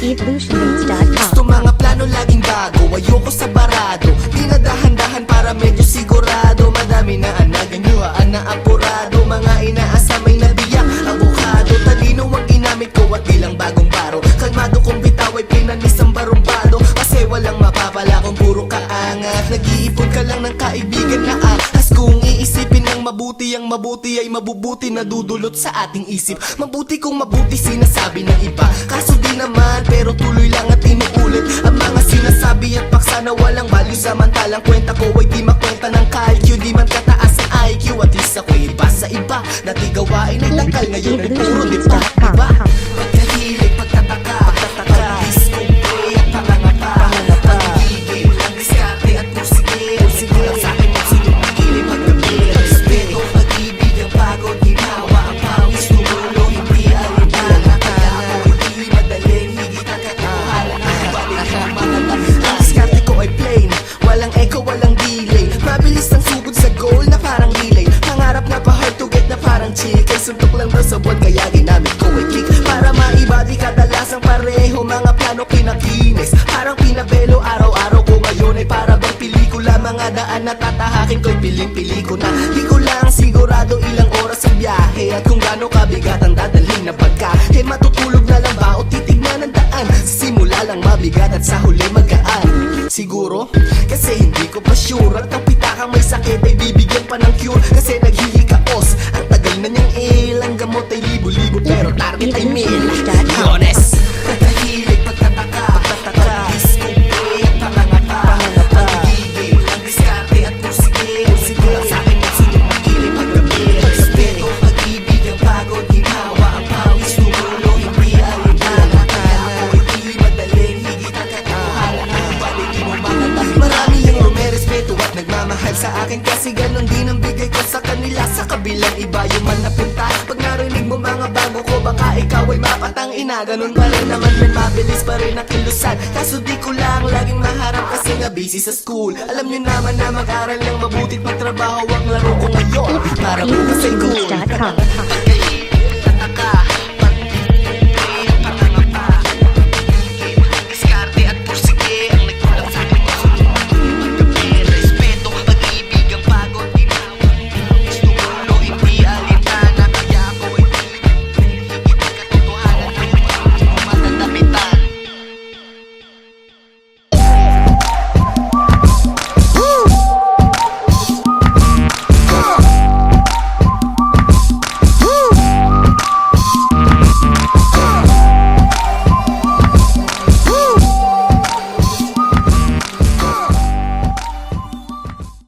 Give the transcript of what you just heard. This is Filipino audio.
www.solutionsbeats.com Gusto mga plano laging bago Ayoko sa barado Di na dahan-dahan para medyo sigurado. Madami na anaganyuhaan na apurado. Mga inaasam ay nabiyak Abukado, talino ang ginamit ko At bilang bagong baro. Kalmado kong bitaw ay pinanis ang barumbado. Kasi walang mapapala kung puro kaangat. Nag-iipon ka lang ng kaibigan na ahas Kung iisipin ng mabuti Ang mabuti ay mabubuti Nadudulot sa ating isip. Mabuti kung mabuti sinasabi ng iba. Kaso di naman pero tuloy lang at inuulit Ang mga sinasabi at paksa na walang value. Samantalang kwenta ko ay di makwenta ng calcio Di man kataas ang IQ at least ako'y iba. Sa iba Dati gawain ay tangkal ngayon ay puro di pa Diba? Sa buwan kaya ginamit ko ay kick. Para maibadi kadalasang pareho Mga plano pinakinis Parang pinabelo araw-araw ko ngayon Ay para bang pelikula. Mga daan na tatahakin ko'y piling-pili ko na Di ko lang sigurado ilang oras ang biyahe. At kung gaano kabigat ang dadalhin na pagkain Matutulog na lang ba o titignan ang daan? Simula lang mabigat at sa huli magaan. Siguro, kasi hindi ko pa sure. At ang pitakang may sakit ay bibigyan pa ng cure Pero target ay mil Yones Pagkahilig, pagtataka Pagtataka Pag-discovery at pangangapa Pag-ibig, ang diskarte at musige Musige lang sa'kin ang ng kilig Paggabi, respeto, pag-ibig Ang pagod, ginawa, ang pawis Tumulong, hindi alintana Kaya ako hindi madaling Higit ang katotohanan Ang balikin mo tayo Marami yung rumerespeto at nagmamahal sa akin Kasi ganon din ang bigay ko sa kanila. Sa kabilang iba yung man napunta ina Ganon pa rin naman men mabilis pa rin ang kilusan Kaso di ko lang laging maharap Kasi nga busy sa school. Alam nyo naman na mag-aral ng mabuti't magtrabaho Ang laro ko ngayon. Para bukas ay cool